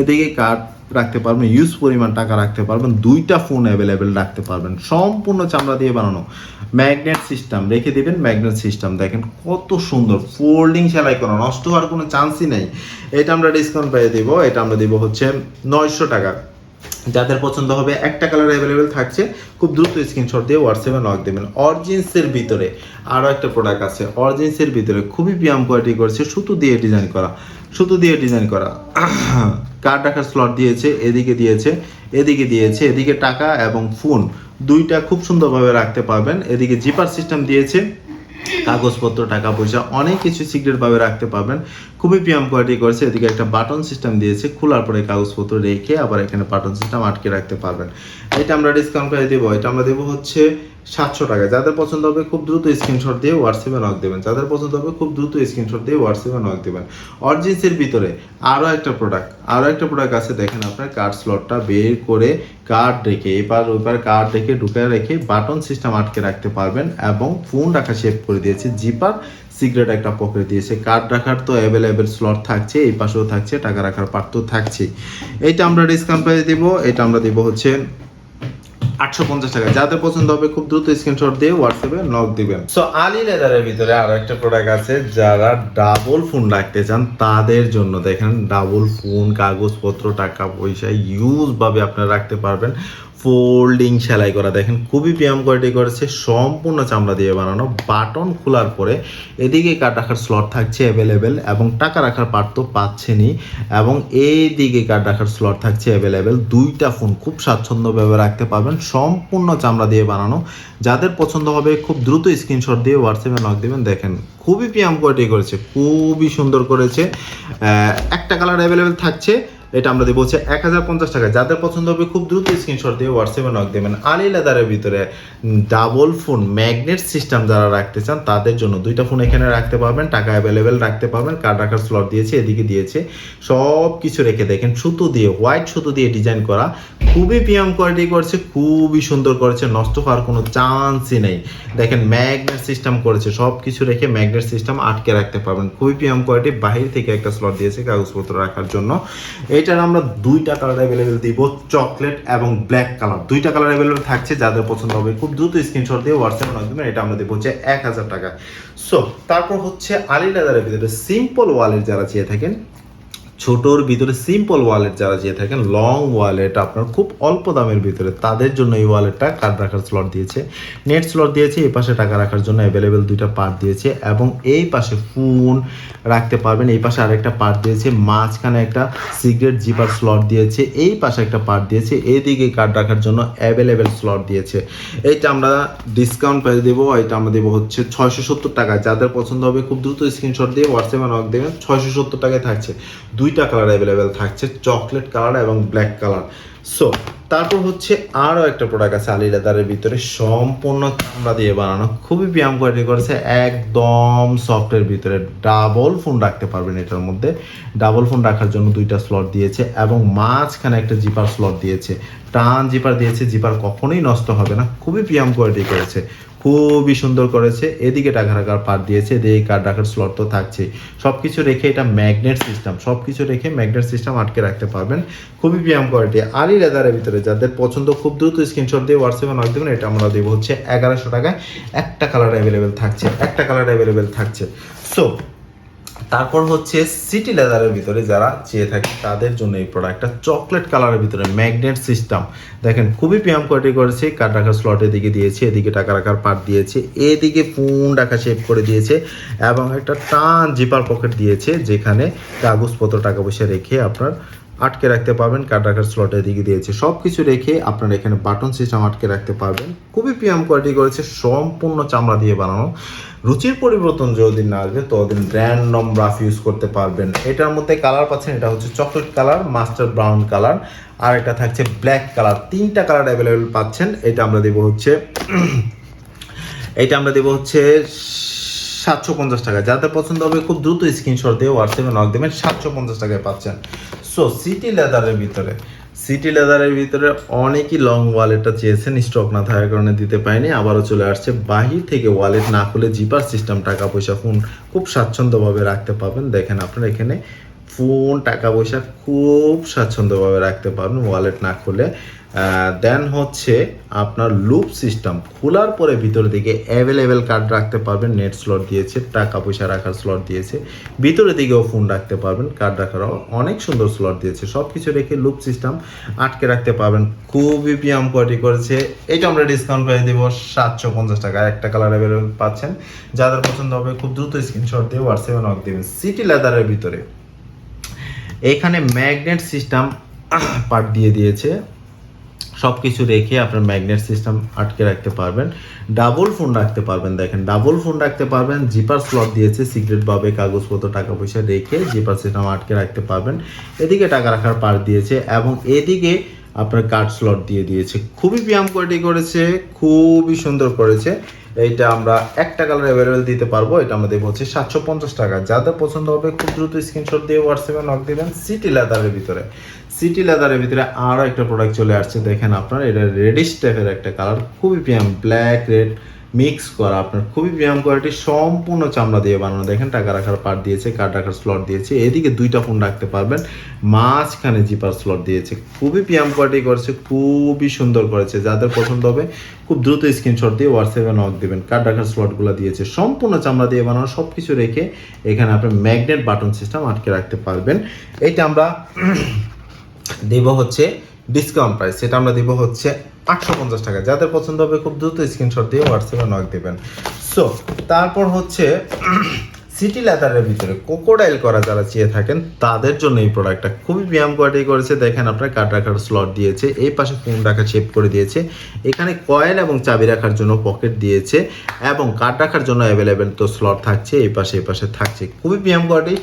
এদিকে কার্ড রাখতে পারবেন ইউজ পরিমাণ টাকা রাখতে পারবেন, দুইটা ফোন অ্যাভেলেবেল রাখতে পারবেন। সম্পূর্ণ চামড়া দিয়ে বানানো। ম্যাগনেট সিস্টেম রেখে দিবেন ম্যাগনেট সিস্টেম দেখেন কত সুন্দর ফোল্ডিং সেলাই করা, নষ্ট হওয়ার কোনো চান্সই নেই। এটা আমরা ডিসকাউন্ট পেয়ে দিব, এটা আমরা দিব হচ্ছে নয়শো টাকা। যাদের পছন্দ হবে, একটা কালার অ্যাভেলেবেল থাকছে, খুব দ্রুত স্ক্রিনশট দিয়ে হোয়াটসঅ্যাপে নক দেবেন। অরিজিন্সের ভিতরে আরও একটা প্রোডাক্ট আছে। অরিজিন্সের ভিতরে খুবই পিয়াম কোয়ালিটি করেছে, সুতো দিয়ে ডিজাইন করা, সুতো দিয়ে ডিজাইন করা। কার্ড রাখার স্লট দিয়েছে, এদিকে দিয়েছে এদিকে দিয়েছে, এদিকে টাকা এবং ফোন দুইটা খুব সুন্দরভাবে রাখতে পারবেন। এদিকে জিপার সিস্টেম দিয়েছে, কাগজপত্র, টাকা পয়সা, অনেক কিছু সিক্রেটভাবে রাখতে পারবেন। খুবই পিয়াম কোয়ালিটি করেছে। এদিকে একটা বাটন সিস্টেম দিয়েছে। খোলার পরে কাগজপত্র রেখে আবার এখানে বাটন সিস্টেম আটকে রাখতে পারবেন। এটা আমরা ডিসকাউন্ট করে দেবো। এটা আমরা দেবো হচ্ছে সাতশো টাকা। যাদের পছন্দ হবে খুব দ্রুত স্ক্রিনশট দিয়ে হোয়াটসঅ্যাপে নক দেবেন। যাদের পছন্দ হবে খুব দ্রুত স্ক্রিনশট দিয়ে হোয়াটসঅ্যাপে নক দেবেন। অরিজিন্সের ভিতরে আরও একটা প্রোডাক্ট আরও একটা প্রোডাক্ট আছে। দেখেন আপনার কার্ড স্লটটা বের করে কার্ড রেখে এবার ওইবার কার্ড রেখে, ঢুকে রেখে বাটন সিস্টেম আটকে রাখতে পারবেন এবং ফোন রাখা শেপ করে দিয়েছে। জিপার সিগারেট একটা পকেট দিয়েছে। কার্ড রাখার তো অ্যাভেলেবেল স্লট থাকছে, এই পাশেও থাকছে, টাকা রাখার পার্ট তো থাকছেই এইটা আমরা ডিসকাউন্ট প্রাইস দিব এটা আমরা দিব হচ্ছে আটশো পঞ্চাশ টাকা। যাদের পছন্দ হবে খুব দ্রুত স্ক্রিনশট দিয়ে হোয়াটসঅ্যাপে নক দিবেন। সো আলি লেদারের ভিতরে আরও একটা প্রোডাক্ট আছে, যারা ডাবল ফোন রাখতে চান, তাদের জন্য দেখেন ডাবল ফোন কাগজপত্র, টাকা পয়সা ইউজ ভাবে আপনারা রাখতে পারবেন। ফোল্ডিং সেলাই করা। দেখেন, খুবই ব্যায়াম কোয়ালিটি করেছে, সম্পূর্ণ চামড়া দিয়ে বানানো। বাটন খোলার পরে এদিকে কার্ড রাখার স্লট থাকছে অ্যাভেলেবেল এবং টাকা রাখার পার্ট তো পাচ্ছেনই। এবং এই দিকে কার্ড রাখার স্লট থাকছে অ্যাভেলেবেল দুইটা ফোন খুব স্বাচ্ছন্দ্যভাবে রাখতে পারবেন, সম্পূর্ণ চামড়া দিয়ে বানানো। যাদের পছন্দ হবে, খুব দ্রুত স্ক্রিনশট দিয়ে হোয়াটসঅ্যাপে নক দেবেন। দেখেন, খুবই পিয়াম কোয়ালিটি করেছে, খুবই সুন্দর করেছে। একটা কালার অ্যাভেলেবেল থাকছে। এটা আমরা দেবো হচ্ছে এক হাজার পঞ্চাশ টাকা। যাদের পছন্দ হবে খুব দ্রুত স্ক্রিনশট দিয়ে হোয়াটসঅ্যাপে নক দেবেন। আলি লেদারের ভিতরে ডাবল ফোন ম্যাগনেট সিস্টেম যারা রাখতে চান, তাদের জন্য দুইটা ফোন এখানে রাখতে পারবেন, টাকা অ্যাভেলেবেল রাখতে পারবেন কার্ড রাখার স্লট দিয়েছে, এদিকে দিয়েছে। সব কিছু রেখে দেখেন, সুতো দিয়ে হোয়াইট সুতো দিয়ে ডিজাইন করা। খুবই পিএম কোয়ালিটি করছে, খুবই সুন্দর করেছে, নষ্ট হওয়ার কোনো চান্সই নেই। দেখেন ম্যাগনেট সিস্টেম করেছে সব কিছু রেখে ম্যাগনেট সিস্টেম আটকে রাখতে পারবেন। খুবই পিএম কোয়ালিটি বাহির থেকে একটা স্লট দিয়েছে কাগজপত্র রাখার জন্য। এটার আমরা দুইটা কালার অ্যাভেলেবেল দিব চকলেট এবং ব্ল্যাক কালার দুইটা কালার অ্যাভেলেবেল থাকছে, যাদের পছন্দ হবে খুব দ্রুত স্ক্রিনশট দিয়ে হোয়াটসঅ্যাপ মাধ্যমে এটা আমরা দেবো হচ্ছে এক হাজার টাকা। সো তারপর হচ্ছে আলি লেদারের ভিতরে সিম্পল ওয়ালেট যারা চেয়ে থাকেন ছোটোর ভিতরে সিম্পল ওয়ালেট যারা চেয়ে থাকেন লং ওয়ালেট আপনার খুব অল্প দামের ভিতরে তাদের জন্য এই ওয়ালেটটা কার্ড রাখার স্লট দিয়েছে। নেট স্লট দিয়েছে, এই পাশে টাকা রাখার জন্য অ্যাভেলেবেল দুইটা পার্ট দিয়েছে এবং এই পাশে ফোন রাখতে পারবেন, এই পাশে আরেকটা পার্ট দিয়েছে, মাঝখানে একটা সিগারেট জিপার স্লট দিয়েছে, এই পাশে একটা পার্ট দিয়েছে, এইদিকে কার্ড রাখার জন্য অ্যাভেলেবেল স্লট দিয়েছে। এইটা আমরা ডিসকাউন্ট পেয়ে দেবো এটা আমরা দেবো হচ্ছে ছয়শো সত্তর টাকা যাদের পছন্দ হবে খুব দ্রুত স্ক্রিনশট দিয়ে হোয়াটসঅ্যাপে নক দেবেন, ছয়শো সত্তর টাকায় থাকছে। দুইটা কালার অ্যাভেলেবেল থাকছে চকলেট কালার এবং ব্ল্যাক কালার সো তারপর হচ্ছে আরও একটা প্রোডাক্ট আছে আলি লেদারের ভিতরে, সম্পূর্ণ চামড়া দিয়ে বানানো, খুবই ব্যায়াম কোয়ালিটি করেছে, একদম সফটের ভিতরে। ডাবল ফোন রাখতে পারবেন এটার মধ্যে। ডাবল ফোন রাখার জন্য দুইটা স্লট দিয়েছে এবং মাঝখানে একটা জিপার স্লট দিয়েছে। টান জিপার দিয়েছে জিপার কখনোই নষ্ট হবে না, খুবই প্রিয়াম কোয়ালিটি করেছে। খুবই সুন্দর করেছে। এদিকে টাকা রাখার পার দিয়েছে, এদিকে কার্ড রাখার স্লট তো থাকছেই সব কিছু রেখে এটা ম্যাগনেট সিস্টেম সব কিছু রেখে ম্যাগনেট সিস্টেম আটকে রাখতে পারবেন। খুবই ব্যায়াম কোয়ালিটি আলি লেদারের ভিতরে যাদের পছন্দ, খুব দ্রুত স্ক্রিনশট দিয়ে হোয়াটসঅ্যাপে নক দেবেন, এটা আমরা দেবো হচ্ছে এগারোশো টাকায়। একটা কালার অ্যাভেলেবেল থাকছে, একটা কালার অ্যাভেলেবেল থাকছে। সো তারপর হচ্ছে সিটি লেদারের ভিতরে যারা চেয়ে থাকে, তাদের জন্য এই প্রোডাক্টটা চকলেট কালারের ভিতরে ম্যাগনেট সিস্টেম দেখেন, খুবই প্রিয়াম কোয়ালিটি করেছে কার্ড রাখার স্লট এদিকে দিয়েছে, এদিকে টাকা রাখার পার্ট দিয়েছে, এদিকে ফোন রাখা শেপ করে দিয়েছে, এবং একটা টান জিপার পকেট দিয়েছে, যেখানে কাগজপত্র, টাকা পয়সা রেখে আপনার আটকে রাখতে পারবেন কার্ড রাখার স্লট এদিকে দিয়েছে। সব কিছু রেখে আপনার এখানে বাটন সিস্টেম আটকে রাখতে পারবেন। খুবই পিয়াম কোয়ালিটি করেছে, সম্পূর্ণ চামড়া দিয়ে বানানো। রুচির পরিবর্তন যতদিন না আসবে, ততদিন র্যান্ডম রাফ ইউজ করতে পারবেন। এটার মধ্যে কালার পাচ্ছেন, এটা হচ্ছে chocolate colour master brown colour আর এটা থাকছে ব্ল্যাক কালার তিনটা কালার অ্যাভেলেবেল পাচ্ছেন। এটা আমরা দেবো হচ্ছে, এটা আমরা দেবো হচ্ছে সাতশো পঞ্চাশ টাকা। যাদের পছন্দ হবে, খুব দ্রুত স্ক্রিনশট দিয়ে হোয়াটসঅ্যাপে নক দেবেন, সাতশো পঞ্চাশ টাকায় পাচ্ছেন। সো সিটি লেদারের ভিতরে। সিটি লেদারের ভিতরে অনেকই লং ওয়ালেটটা চেয়েছেন স্টক না থাকার কারণে দিতে পাইনি আবারও চলে আসছে, বাহির থেকে ওয়ালেট না খুলে জিপার সিস্টেম টাকা পয়সা ফোন খুব স্বাচ্ছন্দ্যভাবে রাখতে পাবেন দেখেন আপনারা এখানে ফোন টাকা পয়সা খুব স্বাচ্ছন্দ্যভাবে রাখতে পারবেন ওয়ালেট না খুলে। দেন হচ্ছে আপনার লুপ সিস্টেম খোলার পরে ভিতরের দিকে অ্যাভেলেবেল কার্ড রাখতে পারবেন। নেট স্লট দিয়েছে টাকা পয়সা রাখার স্লট দিয়েছে। ভিতরের দিকেও ফোন রাখতে পারবেন কার্ড রাখারও অনেক সুন্দর স্লট দিয়েছে। সব কিছু রেখে লুপ সিস্টেম আটকে রাখতে পারবেন। খুবই পিয়াম কোয়ালিটি করেছে। এটা আমরা ডিসকাউন্ট পেয়ে দেবো সাতশো পঞ্চাশ টাকা। একটা কালার অ্যাভেলেবেল পাচ্ছেন। যাদের পছন্দ হবে খুব দ্রুত স্ক্রিনশট দিয়ে হোয়াটসঅ্যাপে নক দেবেন। সিটি লেদারের ভিতরে। এখানে ম্যাগনেট সিস্টেম পার্ট দিয়ে দিয়েছে। সব কিছু রেখে আপনার ম্যাগনেট সিস্টেম আটকে রাখতে পারবেন। ডাবল ফোন রাখতে পারবেন, দেখেন ডাবল ফোন রাখতে পারবেন জিপার স্লট দিয়েছে সিক্রেটভাবে কাগজপত্র, টাকা পয়সা রেখে জিপার সিস্টেম আটকে রাখতে পারবেন। এদিকে টাকা রাখার পার দিয়েছে এবং এদিকে আপনার কার্ড স্লট দিয়ে দিয়েছে। খুবই ব্যায়াম কোয়ালিটি করেছে, খুবই সুন্দর করেছে। এইটা আমরা একটা কালার অ্যাভেলেবেল দিতে পারব, এটা আমাদের হচ্ছে সাতশো পঞ্চাশ টাকা। যাদের পছন্দ হবে খুব দ্রুত স্ক্রিনশট দিয়ে হোয়াটসঅ্যাপে নক দেবেন সিটি লেদারের ভিতরে। সিটি লেদারের ভিতরে আরও একটা প্রোডাক্ট চলে আসছে, দেখেন আপনার, এটা রেডিশ টাইপের একটা কালার খুবই ব্যায়াম ব্ল্যাক রেড মিক্স করা, আপনার খুবই প্রিয়াম কোয়ালিটি সম্পূর্ণ চামড়া দিয়ে বানানো। দেখেন, টাকা রাখার পার্ট দিয়েছে কার্ড রাখার স্লট দিয়েছে। এদিকে দুইটা ফোন রাখতে পারবেন, মাঝখানে জিপার স্লট দিয়েছে। খুবই প্রিয়াম কোয়ালিটি করেছে, খুবই সুন্দর করেছে। যাদের পছন্দ হবে, খুব দ্রুত স্ক্রিনশট দিয়ে হোয়াটসঅ্যাপে নক দেবেন। কার্ড রাখার স্লটগুলো দিয়েছে। সম্পূর্ণ চামড়া দিয়ে বানানো সব কিছু রেখে এখানে আপনি ম্যাগনেট বাটন সিস্টেম আটকে রাখতে পারবেন। এইটা আমরা দেব হচ্ছে ডিসকাউন্ট প্রাইস সেটা আমরা দিব হচ্ছে আটশো পঞ্চাশ টাকা। যাদের পছন্দ হবে, খুব দ্রুত স্ক্রিনশট দিয়ে হোয়াটসঅ্যাপে নক দেবেন। সো তারপর হচ্ছে সিটি লেদারের ভিতরে কোকোডাইল করা যারা চেয়ে থাকেন, তাদের জন্য এই প্রোডাক্টটা খুবই ব্যায়াম কোয়ালিটি করেছে। দেখেন আপনার কার্ড রাখার স্লট দিয়েছে, এই পাশে ফোন রাখা শেপ করে দিয়েছে। এখানে কয়েল এবং চাবি রাখার জন্য পকেট দিয়েছে এবং কার্ড রাখার জন্য অ্যাভেলেবেল তো স্লট থাকছে, এই পাশে এই পাশে থাকছে। খুবই ব্যায়াম কোয়ালিটি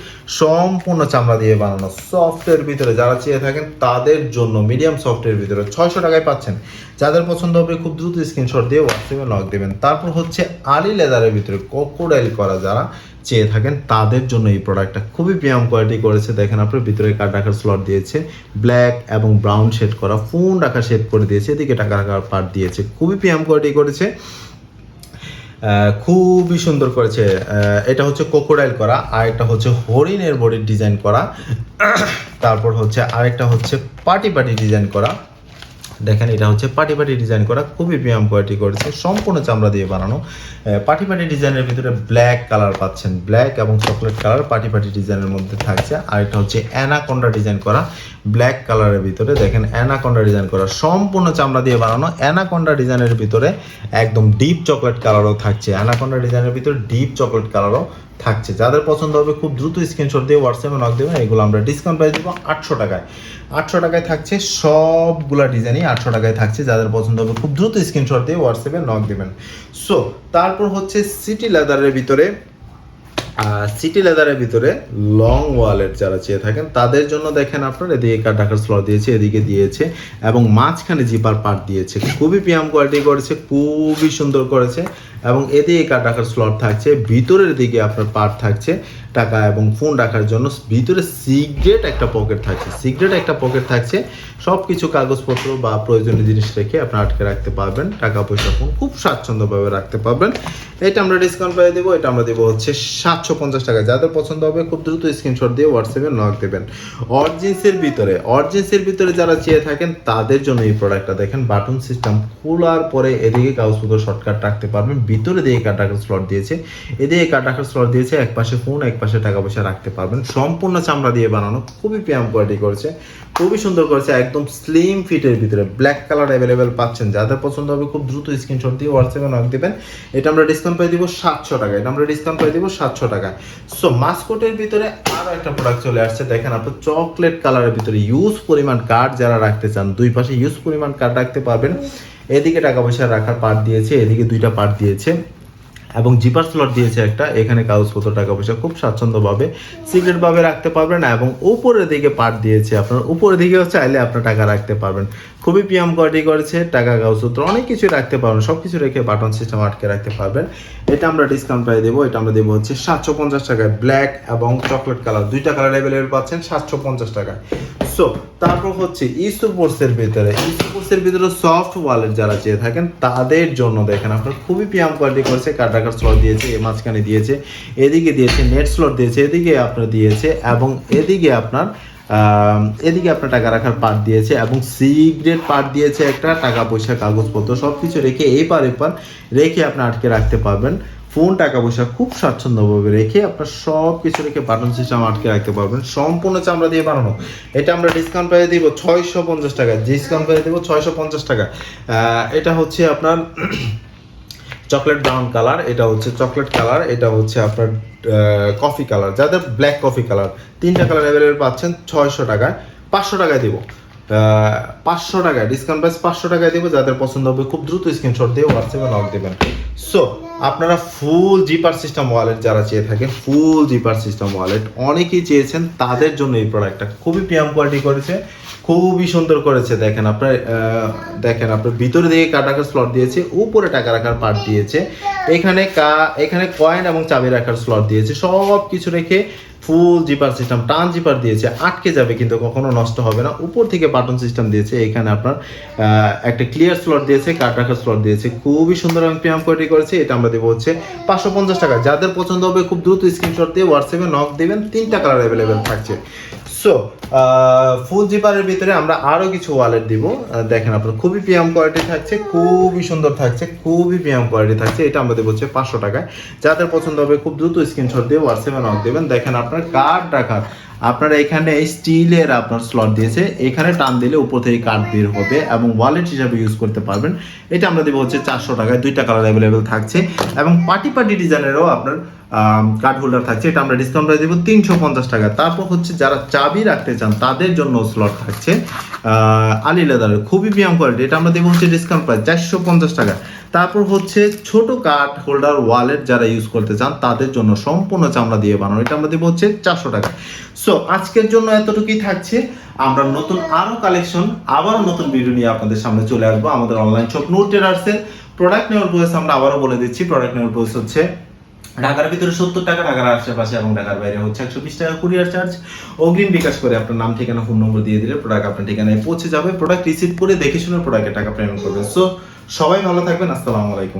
সম্পূর্ণ চামড়া দিয়ে বানানো সফটের ভিতরে যারা চেয়ে থাকেন, তাদের জন্য মিডিয়াম সফটের ভিতরে ছয়শো টাকায় পাচ্ছেন। যাদের পছন্দ হবে খুব দ্রুত স্ক্রিনশট দিয়ে হোয়াটসঅ্যাপে নক দেবেন। তারপর হচ্ছে আলি লেদারের ভিতরে কোকোডাইল করা যারা চেয়ে থাকেন, তাদের জন্য এই প্রোডাক্টটা খুবই প্রিয়াম কোয়ালিটি করেছে। দেখেন আপনার ভিতরে কার্ড রাখার স্লট দিয়েছে ব্ল্যাক এবং ব্রাউন শেড করা ফোন রাখা শেড করে দিয়েছে, এদিকে টাকা রাখার পার্ট দিয়েছে, খুবই প্রিয়াম কোয়ালিটি করেছে। খুবই সুন্দর করেছে। এটা হচ্ছে কোকোডাইল করা আর একটা হচ্ছে হরিণের বডির ডিজাইন করা। তারপর হচ্ছে আরেকটা হচ্ছে পার্টি পার্টি ডিজাইন করা। দেখেন, এটা হচ্ছে পাটি পাটি ডিজাইন করা, খুবই প্রিয়াম কোয়ালিটি করেছে, সম্পূর্ণ চামড়া দিয়ে বানানো। পাটি পাটি ডিজাইনের ভিতরে ব্ল্যাক কালার পাচ্ছেন। ব্ল্যাক এবং চকলেট কালার পাটি পাটি ডিজাইনের মধ্যে থাকছে। আর এটা হচ্ছে অ্যানাকন্ডা ডিজাইন করা ব্ল্যাক কালারের ভিতরে। দেখেন অ্যানাকন্ডা ডিজাইন করা, সম্পূর্ণ চামড়া দিয়ে বানানো। অ্যানাকন্ডা ডিজাইনের ভিতরে একদম ডিপ চকলেট কালারও থাকছে। অ্যানাকন্ডা ডিজাইনের ভিতরে ডিপ চকলেট কালারও থাকছে। যাদের পছন্দ হবে খুব দ্রুত স্ক্রিনশট দিয়ে হোয়াটসঅ্যাপে নক দেবেন এগুলো আমরা ডিসকাউন্ট প্রাইস দেবো আটশো টাকায়। আটশো টাকায় থাকছে সবগুলা ডিজাইনই আটশো টাকায় থাকছে। যাদের পছন্দ হবে খুব দ্রুত স্ক্রিনশট দিয়ে হোয়াটসঅ্যাপে নক দেবেন। সো তারপর হচ্ছে সিটি লেদারের ভিতরে সিটি লেদারের ভিতরে লং ওয়ালেট যারা চেয়ে থাকেন, তাদের জন্য দেখেন আপনার এদিকে কার ঢাকার স্লট দিয়েছে, এদিকে দিয়েছে, এবং মাঝখানে জিপার পার্ট দিয়েছে। খুবই পিয়াম কোয়ালিটি করেছে, খুবই সুন্দর করেছে, এবং এদিকে কার ঢাকার স্লট থাকছে, ভিতরের দিকে আপনার পার্ট থাকছে। টাকা এবং ফোন রাখার জন্য ভিতরে সিগারেট একটা পকেট থাকছে। সিগারেট একটা পকেট থাকছে। সব কিছু কাগজপত্র বা প্রয়োজনীয় জিনিস রেখে আপনি আটকে রাখতে পারবেন। টাকা পয়সা ফোন খুব স্বাচ্ছন্দ্যভাবে রাখতে পারবেন। এটা আমরা ডিসকাউন্ট পেয়ে দেবো। এটা আমরা দেবো হচ্ছে সাতশো পঞ্চাশ টাকা। যাদের পছন্দ হবে খুব দ্রুত স্ক্রিনশট দিয়ে হোয়াটসঅ্যাপে নক দেবেন। অরজিন্সের ভিতরে অরজিন্সের ভিতরে যারা চেয়ে থাকেন, তাদের জন্য এই প্রোডাক্টটা দেখেন। বাটন সিস্টেম খোলার পরে এদিকে কাগজপত্র শর্টকাট রাখতে পারবেন। ভিতরে দিয়ে কাট রাখার স্লট দিয়েছে। এদিকে কাট রাখার স্লট দিয়েছে। এক পাশে ফোন এক পাশে টাকা পয়সা রাখতে পারবেন। সম্পূর্ণ চামড়া দিয়ে বানানো, খুবই প্রিয়াম কোয়ালিটি করেছে। খুবই সুন্দর করেছে, একদম স্লিম ফিটের ভিতরে। ব্ল্যাক কালার অ্যাভেলেবেল পাচ্ছেন। যাদের পছন্দ হবে খুব দ্রুত স্ক্রিনশট দিয়ে হোয়াটসঅ্যাপে নক দেবেন। এটা আমরা ডিসকাউন্ট পেয়ে দিব সাতশো টাকা এটা আমরা ডিসকাউন্ট পেয়ে দিব সাতশো টাকা সো মাস্কোটের ভিতরে আরও একটা প্রোডাক্ট চলে আসছে। দেখেন আপনার চকলেট কালারের ভিতরে ইউজ পরিমাণ কার্ড যারা রাখতে চান, দুই পাশে ইউজ পরিমাণ কার্ড রাখতে পারবেন। এদিকে টাকা পয়সা রাখার পার্ট দিয়েছে, এদিকে দুইটা পার্ট দিয়েছে। এবং জিপার স্লট দিয়েছে একটা, এখানে কাগজপত্র টাকা পয়সা খুব স্বাচ্ছন্দ্যভাবে সিক্রেটভাবে রাখতে পারবেন এবং উপরের দিকে পার্ট দিয়েছে আপনার, উপরের দিকেও চাইলে আপনার টাকা রাখতে পারবেন। খুবই পিএম কোয়ালিটি করেছে, টাকা, কাগজপত্র, অনেক কিছু রাখতে পারবেন সব কিছু রেখে বাটন সিস্টেম আটকে রাখতে পারবেন। এটা আমরা ডিসকাউন্ট প্রাইস দেবো, এটা আমরা দেবো হচ্ছে সাতশো পঞ্চাশ টাকায় ব্ল্যাক এবং চকলেট কালার দুইটা কালার অ্যাভেলেবেল পাচ্ছেন সাতশো পঞ্চাশ টাকায়। সো তারপর হচ্ছে ইস্যুপোর্সের ভিতরে ইস্যুপোর্সের ভিতরে সফট ওয়ালেট যারা চেয়ে থাকেন, তাদের জন্য দেখেন আপনার খুবই পিয়াম কোয়ালিটি করেছে কার টাকার স্লট দিয়েছে, এ মাঝখানে দিয়েছে, এদিকে দিয়েছে নেট স্লট দিয়েছে, এদিকে আপনার দিয়েছে, এবং এদিকে আপনার এদিকে আপনার টাকা রাখার পার্ট দিয়েছে, এবং সিগ্রেট পার্ট দিয়েছে একটা টাকা পয়সা কাগজপত্র সব কিছু রেখে এই পার এপার রেখে আপনি আটকে রাখতে পারবেন। ফোন, টাকা পয়সা খুব স্বাচ্ছন্দ্যভাবে রেখে আপনার সব কিছু রেখে বাটন সিস্টেম আটকে রাখতে পারবেন। সম্পূর্ণ চামড়া দিয়ে বানানো। এটা আমরা ডিসকাউন্ট পেয়ে দিব ছয়শো পঞ্চাশ টাকা। ডিসকাউন্ট পেয়ে দিব ছয়শো পঞ্চাশ টাকা। এটা হচ্ছে আপনার চকলেট ব্রাউন কালার এটা হচ্ছে চকলেট কালার এটা হচ্ছে আপনার কফি কালার যাদের ব্ল্যাক কফি কালার তিনটা কালার অ্যাভেলেবেল পাচ্ছেন ছয়শো টাকায়। পাঁচশো টাকায় দিব। পাঁচশো টাকায় ডিসকাউন্ট প্রাইস পাঁচশো টাকায় দেবো, যাদের পছন্দ হবে খুব দ্রুত স্ক্রিনশট দিয়ে হোয়াটসঅ্যাপে নক দেবেন। সো আপনারা ফুল জিপার সিস্টেম ওয়ালেট যারা চেয়ে থাকেন ফুল জিপার সিস্টেম ওয়ালেট অনেকেই চেয়েছেন তাদের জন্য এই প্রোডাক্টটা খুবই প্রিয়াম কোয়ালিটি করেছে, খুবই সুন্দর করেছে। দেখেন আপনার দেখেন আপনার ভিতরে দিকে কাটাকার স্লট দিয়েছে, উপরে টাকা রাখার পার্ট দিয়েছে, এখানে কা, এখানে কয়েন এবং চাবি রাখার স্লট দিয়েছে সব কিছু রেখে ফুল জিপার সিস্টেম টান জিপার দিয়েছে, আটকে যাবে কিন্তু কখনো নষ্ট হবে না। উপর থেকে বাটন সিস্টেম দিয়েছে, এখানে আপনার একটা ক্লিয়ার স্লট দিয়েছে কাট রাখার স্লট দিয়েছে। খুবই সুন্দর আমি প্রিয়াম কোয়ালিটি করেছে, এটা আমরা দেবো হচ্ছে পাঁচশো পঞ্চাশ টাকা। যাদের পছন্দ হবে খুব দ্রুত স্ক্রিনশট দিয়ে হোয়াটসঅ্যাপে নক দেবেন, তিনটা কালার অ্যাভেলেবেল থাকছে। সো ফুল জিপারের ভিতরে আমরা আরও কিছু ওয়ালেট দিব। দেখেন আপনার, খুবই পিএম কোয়ালিটি থাকছে, খুবই সুন্দর থাকছে, খুবই পিএম কোয়ালিটি থাকছে। এটা আমরা দেবো হচ্ছে পাঁচশো টাকায়। যাদের পছন্দ হবে, খুব দ্রুত স্ক্রিনশট দিয়ে হোয়াটসঅ্যাপে নক দেবেন। দেখেন আপনার কার্ড রাখার আপনার এখানে স্টিলের আপনার স্লট দিয়েছে। এখানে টান দিলে উপর থেকে কার্ড বের হবে এবং ওয়ালেট হিসাবে ইউজ করতে পারবেন। এটা আমরা দেবো হচ্ছে চারশো টাকায়। দুইটা কালার অ্যাভেলেবেল থাকছে। এবং পার্টি পার্টি ডিজাইনেরও আপনার কার্ড হোল্ডার থাকছে, এটা আমরা ডিসকাউন্ট প্রাইস দেবো তিনশো পঞ্চাশ টাকা। তারপর হচ্ছে যারা চাবি রাখতে চান, তাদের জন্য স্লট থাকছে আলি লেদারের খুবই প্রিয়াম কোয়ালিটি এটা আমরা দেবো হচ্ছে ডিসকাউন্ট প্রাইস চারশো পঞ্চাশ টাকা। তারপর হচ্ছে ছোট কার্ড হোল্ডার ওয়ালেট যারা ইউজ করতে চান, তাদের জন্য সম্পূর্ণ চামড়া দিয়ে বানানো, এটা আমরা দেবো হচ্ছে চারশো টাকা। সো আজকের জন্য এতটুকুই থাকছে, আমরা নতুন আরও কালেকশন আবারও নতুন ভিডিও নিয়ে আপনাদের সামনে চলে আসব, আমাদের অনলাইন শপ নো টেরার্সের প্রোডাক্ট নেওয়ার প্রসেস আমরা আবারও বলে দিচ্ছি প্রোডাক্ট নেওয়ার প্রসেস হচ্ছে ঢাকার ভিতরে সত্তর টাকা ঢাকার আশেপাশে এবং ঢাকার বাইরে হচ্ছে একশো বিশ টাকা কুরিয়ার চার্জ অগ্রিম বিকাশ করে আপনার নাম, ঠিকানা ফোন নম্বর দিয়ে দিলে প্রোডাক্ট আপনার ঠিকানায় পৌঁছে যাবে। প্রোডাক্ট রিসিভ করে দেখে শুনে প্রোডাক্টের টাকা পেমেন্ট করবেন। সো সবাই ভালো থাকবেন। আসসালামু আলাইকুম।